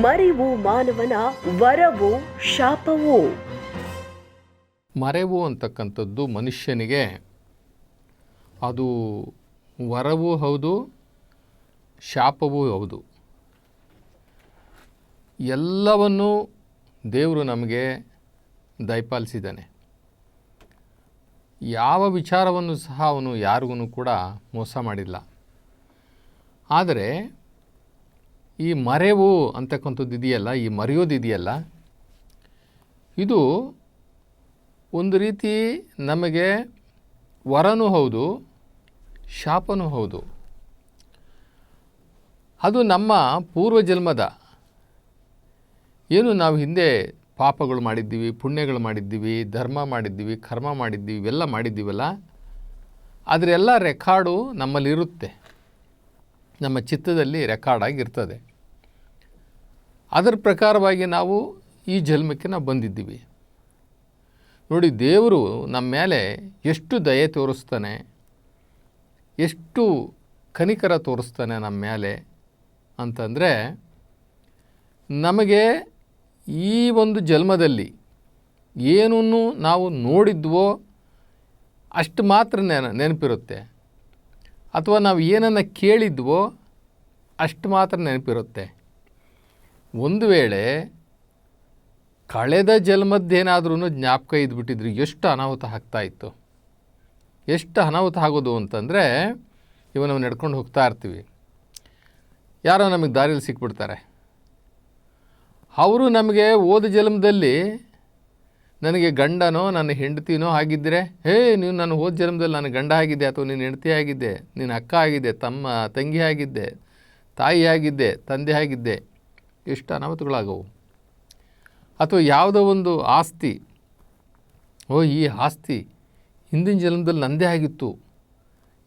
ಮರಿವು ಮಾನವನ ವರವು ಶಾಪವು? ಮರೆವು ಅಂತಕ್ಕಂಥದ್ದು ಮನುಷ್ಯನಿಗೆ ಅದು ವರವೂ ಹೌದು, ಶಾಪವೂ ಹೌದು. ಎಲ್ಲವನ್ನೂ ದೇವರು ನಮಗೆ ದಯಪಾಲಿಸಿದ್ದಾನೆ. ಯಾವ ವಿಚಾರವನ್ನು ಸಹ ಅವನು ಯಾರಿಗೂ ಕೂಡ ಮೋಸ ಮಾಡಿಲ್ಲ. ಆದರೆ ಈ ಮರೆವು ಅಂತಕ್ಕಂಥದ್ದು ಇದೆಯಲ್ಲ, ಈ ಮರೆಯೋದು ಇದೆಯಲ್ಲ, ಇದು ಒಂದು ರೀತಿ ನಮಗೆ ವರನೂ ಹೌದು, ಶಾಪನೂ ಹೌದು. ಅದು ನಮ್ಮ ಪೂರ್ವಜನ್ಮದ ಏನು ನಾವು ಹಿಂದೆ ಪಾಪಗಳು ಮಾಡಿದ್ದೀವಿ, ಪುಣ್ಯಗಳು ಮಾಡಿದ್ದೀವಿ, ಧರ್ಮ ಮಾಡಿದ್ದೀವಿ, ಕರ್ಮ ಮಾಡಿದ್ದೀವಿ, ಇವೆಲ್ಲ ಮಾಡಿದ್ದೀವಲ್ಲ ಅದರೆಲ್ಲ ರೆಕಾರ್ಡು ನಮ್ಮಲ್ಲಿರುತ್ತೆ. ನಮ್ಮ ಚಿತ್ತದಲ್ಲಿ ರೆಕಾರ್ಡ್ ಆಗಿರ್ತದೆ ಅದರ ಪ್ರಕಾರವಾಗಿ ನಾವು ಈ ಜನ್ಮಕ್ಕೆ ನಾವು ಬಂದಿದ್ದೀವಿ. ನೋಡಿ, ದೇವರು ನಮ್ಮ ಮೇಲೆ ಎಷ್ಟು ದಯೆ ತೋರಿಸ್ತಾನೆ, ಎಷ್ಟು ಕನಿಕರ ತೋರಿಸ್ತಾನೆ ನಮ್ಮ ಮೇಲೆ ಅಂತಂದರೆ, ನಮಗೆ ಈ ಒಂದು ಜನ್ಮದಲ್ಲಿ ಏನನ್ನು ನಾವು ನೋಡಿದ್ವೋ ಅಷ್ಟು ಮಾತ್ರ ನೆನ, ನೆನಪಿರುತ್ತೆ. ಅಥವಾ ನಾವು ಏನನ್ನು ಕೇಳಿದ್ವೋ ಅಷ್ಟು ಮಾತ್ರ ನೆನಪಿರುತ್ತೆ. ಒಂದು ವೇಳೆ ಕಳೆದ ಜನ್ಮದ್ದೇನಾದ್ರೂ ಜ್ಞಾಪಕ ಇದ್ಬಿಟ್ಟಿದ್ರು ಎಷ್ಟು ಅನಾಹುತ ಆಗ್ತಾಯಿತ್ತು ಎಷ್ಟು ಅನಾಹುತ ಆಗೋದು ಅಂತಂದರೆ ಇವ ನಾವು ನಡ್ಕೊಂಡು ಹೋಗ್ತಾ ಇರ್ತೀವಿ. ಯಾರೋ ನಮಗೆ ದಾರಿಯಲ್ಲಿ ಸಿಕ್ಬಿಡ್ತಾರೆ. ಅವರು ನಮಗೆ ಓದ ಜನ್ಮದಲ್ಲಿ ನನಗೆ ಗಂಡನೋ, ನನ್ನ ಹೆಂಡತಿನೋ ಆಗಿದ್ದರೆ ಹೇ ನೀವು ನನ್ನ ಹೋದ ಜನ್ಮದಲ್ಲಿ ನನ್ನ ಗಂಡ ಆಗಿದ್ದೆ ಅಥವಾ ನಿನ್ನ ಹೆಂಡತಿ ಆಗಿದ್ದೆ, ನಿನ್ನ ಅಕ್ಕ ಆಗಿದ್ದೆ, ತಮ್ಮ ತಂಗಿ ಆಗಿದ್ದೆ, ತಾಯಿ ಆಗಿದ್ದೆ, ತಂದೆ ಆಗಿದ್ದೆ ಎಷ್ಟು ಅನಾಹುತಗಳಾಗವು. ಅಥವಾ ಯಾವುದೋ ಒಂದು ಆಸ್ತಿ, ಓ, ಈ ಆಸ್ತಿ ಹಿಂದಿನ ಜನ್ಮದಲ್ಲಿ ನಂದೇ ಆಗಿತ್ತು,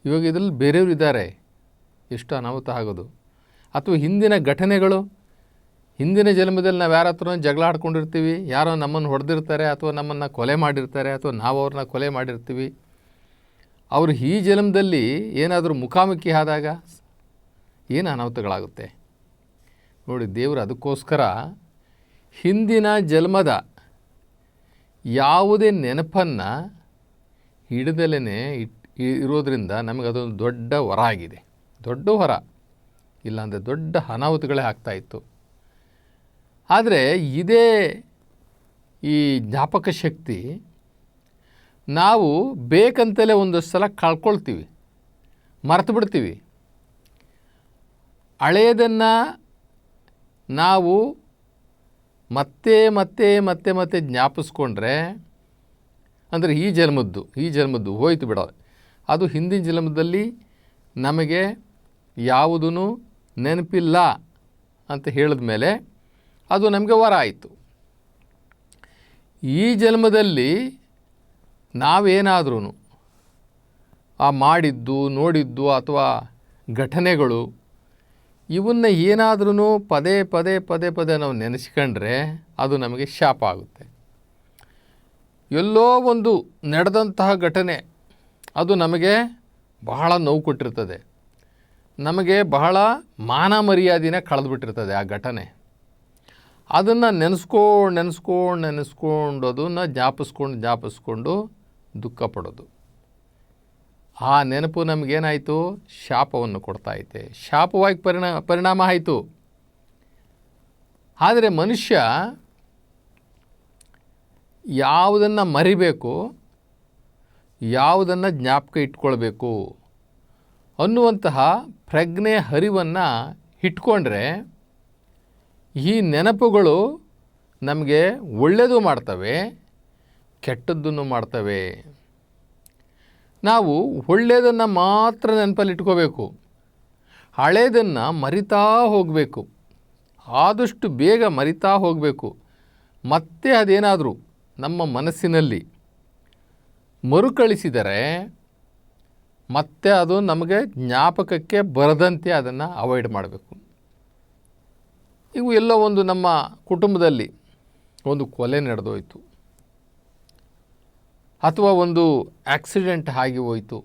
ಇವಾಗ ಇದರಲ್ಲಿ ಬೇರೆಯವರು ಇದ್ದಾರೆ, ಎಷ್ಟು ಅನಾಹುತ ಆಗೋದು. ಅಥವಾ ಹಿಂದಿನ ಘಟನೆಗಳು, ಹಿಂದಿನ ಜನ್ಮದಲ್ಲಿ ನಾವು ಯಾರ ಹತ್ರ ಜಗಳ ಆಡ್ಕೊಂಡಿರ್ತೀವಿ, ಯಾರೋ ನಮ್ಮನ್ನು ಹೊಡೆದಿರ್ತಾರೆ, ಅಥವಾ ನಮ್ಮನ್ನು ಕೊಲೆ ಮಾಡಿರ್ತಾರೆ, ಅಥವಾ ನಾವು ಅವ್ರನ್ನ ಕೊಲೆ ಮಾಡಿರ್ತೀವಿ. ಅವರು ಈ ಜನ್ಮದಲ್ಲಿ ಏನಾದರೂ ಮುಖಾಮುಖಿ ಆದಾಗ ಏನು ಅನಾಹುತಗಳಾಗುತ್ತೆ? ನೋಡಿ, ದೇವರು ಅದಕ್ಕೋಸ್ಕರ ಹಿಂದಿನ ಜನ್ಮದ ಯಾವುದೇ ನೆನಪನ್ನು ಹಿಡಿದಲೇ ಇಟ್ ಇರೋದರಿಂದ ನಮಗೆ ಅದೊಂದು ದೊಡ್ಡ ವರ ಆಗಿದೆ. ದೊಡ್ಡ ವರ. ಇಲ್ಲಾಂದರೆ ದೊಡ್ಡ ಅನಾಹುತಗಳೇ ಆಗ್ತಾಯಿತ್ತು ಆದರೆ ಇದೇ ಈ ಜ್ಞಾಪಕ ಶಕ್ತಿ ನಾವು ಬೇಕಂತಲೇ ಒಂದು ಸಲ ಕಳ್ಕೊಳ್ತೀವಿ ಮರೆತು ಬಿಡ್ತೀವಿ ಹಳೆಯದನ್ನು ನಾವು ಮತ್ತೆ ಮತ್ತೆ ಮತ್ತೆ ಮತ್ತೆ ಜ್ಞಾಪಿಸ್ಕೊಂಡ್ರೆ, ಅಂದರೆ ಈ ಜನ್ಮದ್ದು ಈ ಜನ್ಮದ್ದು ಹೋಯ್ತು ಬಿಡ ಅದು ಹಿಂದಿನ ಜನ್ಮದಲ್ಲಿ ನಮಗೆ ಯಾವುದೂ ನೆನಪಿಲ್ಲ ಅಂತ ಹೇಳಿದ ಮೇಲೆ ಅದು ನಮಗೆ ವರ ಆಯಿತು. ಈ ಜನ್ಮದಲ್ಲಿ ನಾವೇನಾದ್ರೂ ಆ ಮಾಡಿದ್ದು, ನೋಡಿದ್ದು ಅಥವಾ ಘಟನೆಗಳು ಇವನ್ನ ಏನಾದ್ರೂ ಪದೇ ಪದೇ ಪದೇ ಪದೇ ನಾವು ನೆನೆಸ್ಕೊಂಡ್ರೆ ಅದು ನಮಗೆ ಶಾಪ ಆಗುತ್ತೆ. ಎಲ್ಲೋ ಒಂದು ನಡೆದಂತಹ ಘಟನೆ, ಅದು ನಮಗೆ ಬಹಳ ನೋವು ಕೊಟ್ಟಿರ್ತದೆ. ನಮಗೆ ಬಹಳ ಮಾನ ಮರ್ಯಾದೆನ ಕಳೆದುಬಿಟ್ಟಿರ್ತದೆ ಆ ಘಟನೆ. ಅದನ್ನು ನೆನೆಸ್ಕೊಂಡು ನೆನೆಸ್ಕೊಂಡು ನೆನೆಸ್ಕೊಂಡು ಅದನ್ನು ಜ್ಞಾಪಿಸ್ಕೊಂಡು ಜ್ಞಾಪಿಸ್ಕೊಂಡು ದುಃಖ ಪಡೋದು. ಆ ನೆನಪು ನಮಗೇನಾಯಿತು? ಶಾಪವನ್ನು ಕೊಡ್ತಾಯಿದೆ ಶಾಪವಾಗಿ ಪರಿಣಾಮ ಪರಿಣಾಮ ಆಯಿತು. ಆದರೆ ಮನುಷ್ಯ ಯಾವುದನ್ನು ಮರಿಬೇಕು, ಯಾವುದನ್ನು ಜ್ಞಾಪಕ ಇಟ್ಕೊಳ್ಬೇಕು ಅನ್ನುವಂತಹ ಪ್ರಜ್ಞೆ ಹರಿವನ್ನು ಇಟ್ಕೊಂಡ್ರೆ ಈ ನೆನಪುಗಳು ನಮಗೆ ಒಳ್ಳೆಯದು ಮಾಡ್ತವೆ, ಕೆಟ್ಟದ್ದನ್ನು ಮಾಡ್ತವೆ. ನಾವು ಒಳ್ಳೆಯದನ್ನು ಮಾತ್ರ ನೆನಪಲ್ಲಿ ಇಟ್ಕೋಬೇಕು ಮರಿತಾ ಹೋಗಬೇಕು. ಆದಷ್ಟು ಬೇಗ ಮರಿತಾ ಹೋಗಬೇಕು. ಮತ್ತೆ ಅದೇನಾದರೂ ನಮ್ಮ ಮನಸ್ಸಿನಲ್ಲಿ ಮರುಕಳಿಸಿದರೆ ಮತ್ತೆ ಅದು ನಮಗೆ ಜ್ಞಾಪಕಕ್ಕೆ ಬರದಂತೆ ಅದನ್ನು ಅವಾಯ್ಡ್ ಮಾಡಬೇಕು. ಇವು ಎಲ್ಲೋ ಒಂದು ನಮ್ಮ ಕುಟುಂಬದಲ್ಲಿ ಒಂದು ಕೊಲೆ ನಡೆದೋಯ್ತು. ಅಥವಾ ಒಂದು ಆಕ್ಸಿಡೆಂಟ್ ಆಗಿ ಹೋಯಿತು,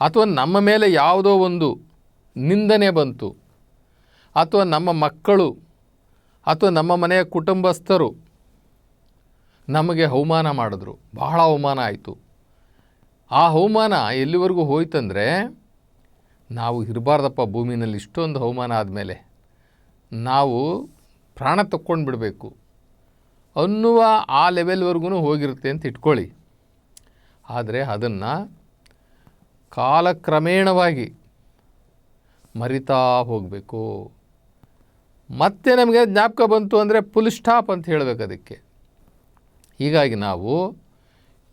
ಅಥವಾ ನಮ್ಮ ಮೇಲೆ ಯಾವುದೋ ಒಂದು ನಿಂದನೆ ಬಂತು, ಅಥವಾ ನಮ್ಮ ಮಕ್ಕಳು, ಅಥವಾ ನಮ್ಮ ಮನೆಯ ಕುಟುಂಬಸ್ಥರು ನಮಗೆ ಅವಮಾನ ಮಾಡಿದ್ರು, ಬಹಳ ಅವಮಾನ ಆಯಿತು. ಆ ಅವಮಾನ ಎಲ್ಲಿವರೆಗೂ ಹೋಯ್ತಂದರೆ, ನಾವು ಇರಬಾರ್ದಪ್ಪ ಭೂಮಿನಲ್ಲಿ ಇಷ್ಟೊಂದು ಅವಮಾನ ಆದಮೇಲೆ, ನಾವು ಪ್ರಾಣ ತಕ್ಕೊಂಡು ಬಿಡಬೇಕು ಅನ್ನುವ ಆ ಲೆವೆಲ್ವರೆಗೂ ಹೋಗಿರುತ್ತೆ ಅಂತ ಇಟ್ಕೊಳ್ಳಿ. ಆದರೆ ಅದನ್ನು ಕಾಲಕ್ರಮೇಣವಾಗಿ ಮರಿತಾ ಹೋಗಬೇಕು. ಮತ್ತೆ ನಮಗೆ ಜ್ಞಾಪಕ ಬಂತು ಅಂದರೆ ಫುಲ್ ಸ್ಟಾಪ್ ಅಂತ ಹೇಳಬೇಕು ಅದಕ್ಕೆ. ಹೀಗಾಗಿ ನಾವು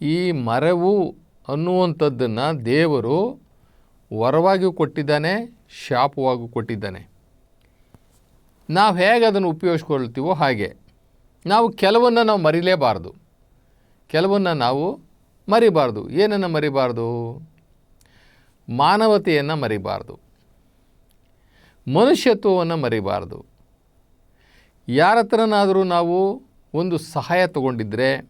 ಈ ಮರವು ಅನ್ನುವಂಥದ್ದನ್ನು ದೇವರು ವರವಾಗಿಯೂ ಕೊಟ್ಟಿದ್ದಾನೆ, ಶಾಪವಾಗಿಯೂ ಕೊಟ್ಟಿದ್ದಾನೆ. ನಾವು ಹೇಗೆ ಅದನ್ನು ಉಪಯೋಗಿಸ್ಕೊಳ್ತೀವೋ ಹಾಗೆ. ನಾವು ಕೆಲವನ್ನು ನಾವು ಮರಿಲೇಬಾರ್ದು. ಕೆಲವನ್ನು ನಾವು ಮರಿಬಾರ್ದು. ಏನನ್ನು ಮರಿಬಾರ್ದು? ಮಾನವತೆಯನ್ನು ಮರಿಬಾರ್ದು. ಮನುಷ್ಯತ್ವವನ್ನು ಮರಿಬಾರ್ದು. ಯಾರ ಹತ್ರನಾದರೂ ನಾವು ಒಂದು ಸಹಾಯ ತಗೊಂಡಿದ್ದರೆ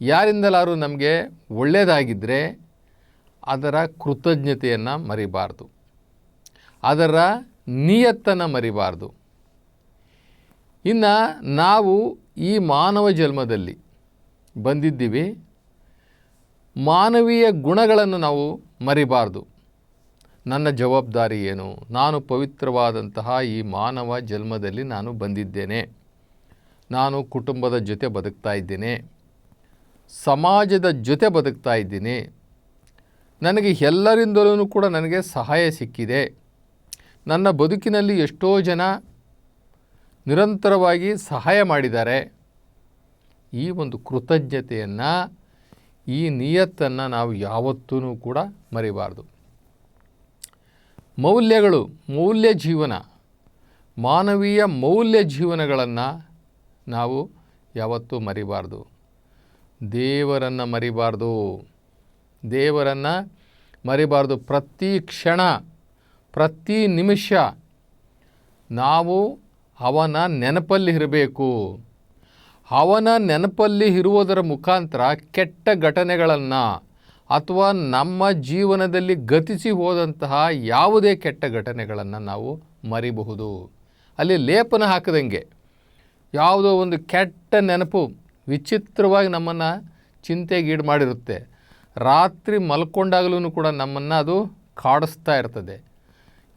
ಯಾರಿಂದಲಾದರೂ ನಮಗೆ ಒಳ್ಳೆಯದಾಗಿದ್ದರೆ ಅದರ ಕೃತಜ್ಞತೆಯನ್ನು ಮರಿಬಾರ್ದು. ಅದರ ನಿಯತ್ತನ್ನು ಮರಿಬಾರ್ದು. ಇನ್ನು ನಾವು ಈ ಮಾನವ ಜನ್ಮದಲ್ಲಿ ಬಂದಿದ್ದೀವಿ. ಮಾನವೀಯ ಗುಣಗಳನ್ನು ನಾವು ಮರಿಬಾರ್ದು. ನನ್ನ ಜವಾಬ್ದಾರಿ ಏನು? ನಾನು ಪವಿತ್ರವಾದಂತಹ ಈ ಮಾನವ ಜನ್ಮದಲ್ಲಿ ನಾನು ಬಂದಿದ್ದೇನೆ. ನಾನು ಕುಟುಂಬದ ಜೊತೆ ಬದುಕ್ತಾ ಇದ್ದೇನೆ. ಸಮಾಜದ ಜೊತೆ ಬದುಕ್ತಾ ಇದ್ದೀನಿ. ನನಗೆ ಎಲ್ಲರಿಂದಲೂ ಕೂಡ ನನಗೆ ಸಹಾಯ ಸಿಕ್ಕಿದೆ. ನನ್ನ ಬದುಕಿನಲ್ಲಿ ಎಷ್ಟೋ ಜನ ನಿರಂತರವಾಗಿ ಸಹಾಯ ಮಾಡಿದ್ದಾರೆ. ಈ ಒಂದು ಕೃತಜ್ಞತೆಯನ್ನು, ಈ ನಿಯತ್ತನ್ನು ನಾವು ಯಾವತ್ತೂ ಕೂಡ ಮರಿಬಾರ್ದು. ಮೌಲ್ಯಗಳು, ಮೌಲ್ಯ ಜೀವನ, ಮಾನವೀಯ ಮೌಲ್ಯ ಜೀವನಗಳನ್ನು ನಾವು ಯಾವತ್ತೂ ಮರಿಬಾರ್ದು. ದೇವರನ್ನು ಮರಿಬಾರ್ದು. ದೇವರನ್ನು ಮರಿಬಾರ್ದು ಪ್ರತಿ ಕ್ಷಣ, ಪ್ರತಿ ನಿಮಿಷ. ನಾವು ಅವನ ನೆನಪಲ್ಲಿ ಇರಬೇಕು. ಅವನ ನೆನಪಲ್ಲಿ ಇರುವುದರ ಮುಖಾಂತರ ಕೆಟ್ಟ ಘಟನೆಗಳನ್ನು ಅಥವಾ ನಮ್ಮ ಜೀವನದಲ್ಲಿ ಗತಿಸಿ ಹೋದಂತಹ ಯಾವುದೇ ಕೆಟ್ಟ ಘಟನೆಗಳನ್ನು ನಾವು ಮರಿಬಹುದು. ಅಲ್ಲಿ ಲೇಪನ ಹಾಕದಂಗೆ ಯಾವುದೋ ಒಂದು ಕೆಟ್ಟ ನೆನಪು ವಿಚಿತ್ರವಾಗಿ ನಮ್ಮನ್ನು ಚಿಂತೆಗೀಡು ಮಾಡಿರುತ್ತೆ. ರಾತ್ರಿ ಮಲ್ಕೊಂಡಾಗಲೂ ಕೂಡ ನಮ್ಮನ್ನು ಅದು ಕಾಡಿಸ್ತಾ ಇರ್ತದೆ.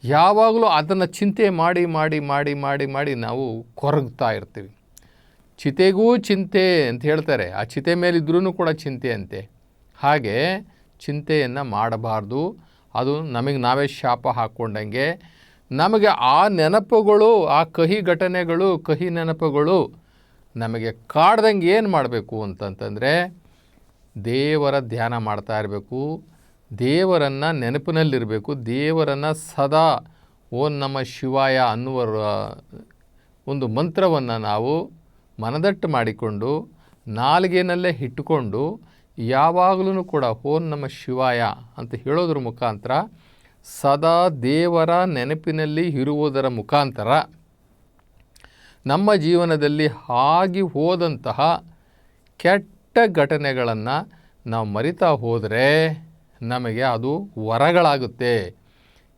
ಯಾವಾಗಲೂ ಅದನ್ನು ಚಿಂತೆ ಮಾಡಿ ಮಾಡಿ ಮಾಡಿ ಮಾಡಿ ಮಾಡಿ ನಾವು ಕೊರಗ್ತಾ ಇರ್ತೀವಿ. ಚಿತೆಗೂ ಚಿಂತೆ ಅಂತ ಹೇಳ್ತಾರೆ. ಆ ಚಿತೆ ಮೇಲಿದ್ರೂ ಕೂಡ ಚಿಂತೆ ಅಂತೆ ಹಾಗೆ ಚಿಂತೆಯನ್ನು ಮಾಡಬಾರ್ದು. ಅದು ನಮಗೆ ನಾವೇ ಶಾಪ ಹಾಕ್ಕೊಂಡಂಗೆ ನಮಗೆ ಆ ನೆನಪುಗಳು, ಆ ಕಹಿ ಘಟನೆಗಳು, ಕಹಿ ನೆನಪುಗಳು ನಮಗೆ ಕಾಡ್ದಂಗೆ ಏನು ಮಾಡಬೇಕು ಅಂತಂತಂದರೆ ದೇವರ ಧ್ಯಾನ ಮಾಡ್ತಾ ಇರಬೇಕು. ದೇವರನ್ನು ನೆನಪಿನಲ್ಲಿರಬೇಕು. ದೇವರನ್ನು ಸದಾ ಓಂ ನಮ್ಮ ಶಿವಾಯ ಅನ್ನುವ ಒಂದು ಮಂತ್ರವನ್ನು ನಾವು ಮನದಟ್ಟು ಮಾಡಿಕೊಂಡು ನಾಲ್ಗೇನಲ್ಲೇ ಇಟ್ಟುಕೊಂಡು ಯಾವಾಗಲೂ ಕೂಡ ಓಂ ನಮ್ಮ ಶಿವಾಯ ಅಂತ ಹೇಳೋದ್ರ ಮುಖಾಂತರ ಸದಾ ದೇವರ ನೆನಪಿನಲ್ಲಿ ಇರುವುದರ ಮುಖಾಂತರ ನಮ್ಮ ಜೀವನದಲ್ಲಿ ಆಗಿ ಹೋದಂತಹ ಕೆಟ್ಟ ಘಟನೆಗಳನ್ನು ನಾವು ಮರಿತಾ ಹೋದರೆ ನಮಗೆ ಅದು ವರಗಳಾಗುತ್ತೆ.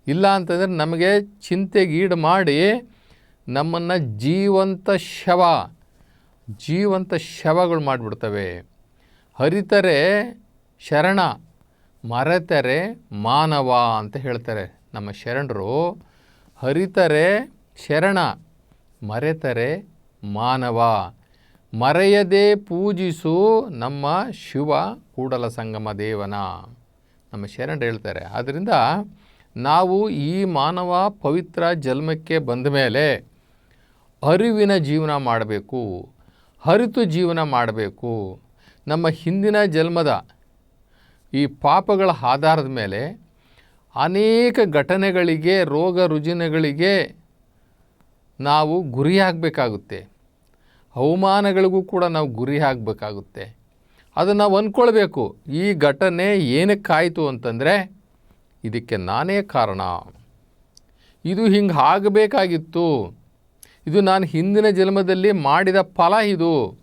ಇಲ್ಲ ಅಂತಂದರೆ ನಮಗೆ ಚಿಂತೆಗೀಡು ಮಾಡಿ ನಮ್ಮನ್ನು ಜೀವಂತ ಶವ, ಜೀವಂತ ಶವಗಳು ಮಾಡಿಬಿಡ್ತವೆ. ಹರಿತರೆ ಶರಣ, ಮರೆತರೆ ಮಾನವ ಅಂತ ಹೇಳ್ತಾರೆ ನಮ್ಮ ಶರಣರು. ಹರಿತರೆ ಶರಣ, ಮರೆತರೆ ಮಾನವ. ಮರೆಯದೆ ಪೂಜಿಸು ನಮ್ಮ ಶಿವ ಕೂಡಲ ಸಂಗಮ ದೇವನ. ನಮ್ಮ ಶರಣರು ಹೇಳ್ತಾರೆ ಆದ್ದರಿಂದ ನಾವು ಈ ಮಾನವ ಪವಿತ್ರ ಜನ್ಮಕ್ಕೆ ಬಂದ ಮೇಲೆ ಅರಿವಿನ ಜೀವನ ಮಾಡಬೇಕು ಹರಿತು ಜೀವನ ಮಾಡಬೇಕು. ನಮ್ಮ ಹಿಂದಿನ ಜನ್ಮದ ಈ ಪಾಪಗಳ ಆಧಾರದ ಮೇಲೆ ಅನೇಕ ಘಟನೆಗಳಿಗೆ, ರೋಗ ರುಜಿನಗಳಿಗೆ ನಾವು ಗುರಿಯಾಗಬೇಕಾಗುತ್ತೆ. ಅವಮಾನಗಳಿಗೂ ಕೂಡ ನಾವು ಗುರಿ ಆಗಬೇಕಾಗುತ್ತೆ ಅದು ನಾವು ಅಂದ್ಕೊಳ್ಬೇಕು ಈ ಘಟನೆ ಏನಕ್ಕಾಯಿತು ಅಂತಂದರೆ, ಇದಕ್ಕೆ ನಾನೇ ಕಾರಣ. ಇದು ಹಿಂಗೆ ಆಗಬೇಕಾಗಿತ್ತು. ಇದು ನಾನು ಹಿಂದಿನ ಜನ್ಮದಲ್ಲಿ ಮಾಡಿದ ಫಲ ಇದು.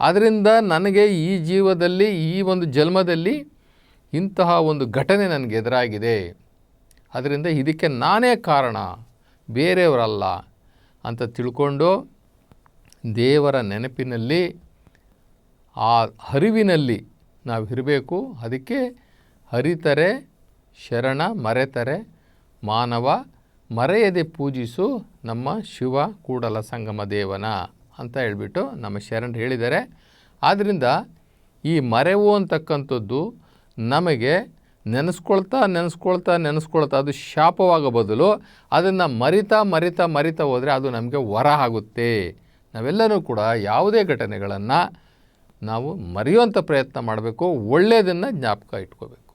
ಅದರಿಂದ ನನಗೆ ಈ ಜೀವದಲ್ಲಿ, ಈ ಒಂದು ಜನ್ಮದಲ್ಲಿ ಇಂತಹ ಒಂದು ಘಟನೆ ನನಗೆ ಎದುರಾಗಿದೆ. ಅದರಿಂದ ಇದಕ್ಕೆ ನಾನೇ ಕಾರಣ. ಬೇರೆಯವರಲ್ಲ ಅಂತ ತಿಳ್ಕೊಂಡು ದೇವರ ನೆನಪಿನಲ್ಲಿ ಆ ಹರಿವಿನಲ್ಲಿ ನಾವು ಇರಬೇಕು. ಅದಕ್ಕೆ ಹರಿತರೆ ಶರಣ, ಮರೆತರೆ ಮಾನವ, ಮರೆಯದೆ ಪೂಜಿಸು ನಮ್ಮ ಶಿವ ಕೂಡಲ ಸಂಗಮ ದೇವನ ಅಂತ ಹೇಳಿಬಿಟ್ಟು ನಮ್ಮ ಶರಣರು ಹೇಳಿದ್ದಾರೆ. ಆದ್ದರಿಂದ ಈ ಮರೆವು ಅಂತಕ್ಕಂಥದ್ದು ನಮಗೆ ನೆನೆಸ್ಕೊಳ್ತಾ ನೆನೆಸ್ಕೊಳ್ತಾ ನೆನೆಸ್ಕೊಳ್ತಾ ಅದು ಶಾಪವಾಗ ಬದಲು ಅದನ್ನು ಮರಿತಾ ಮರಿತಾ ಮರಿತಾ ಹೋದರೆ ಅದು ನಮಗೆ ವರ ಆಗುತ್ತೆ. ನಾವೆಲ್ಲರೂ ಕೂಡ ಯಾವುದೇ ಘಟನೆಗಳನ್ನು ನಾವು ಮರೆಯುವಂಥ ಪ್ರಯತ್ನ ಮಾಡಬೇಕು ಒಳ್ಳೆಯದನ್ನು ಜ್ಞಾಪಕ ಇಟ್ಕೋಬೇಕು.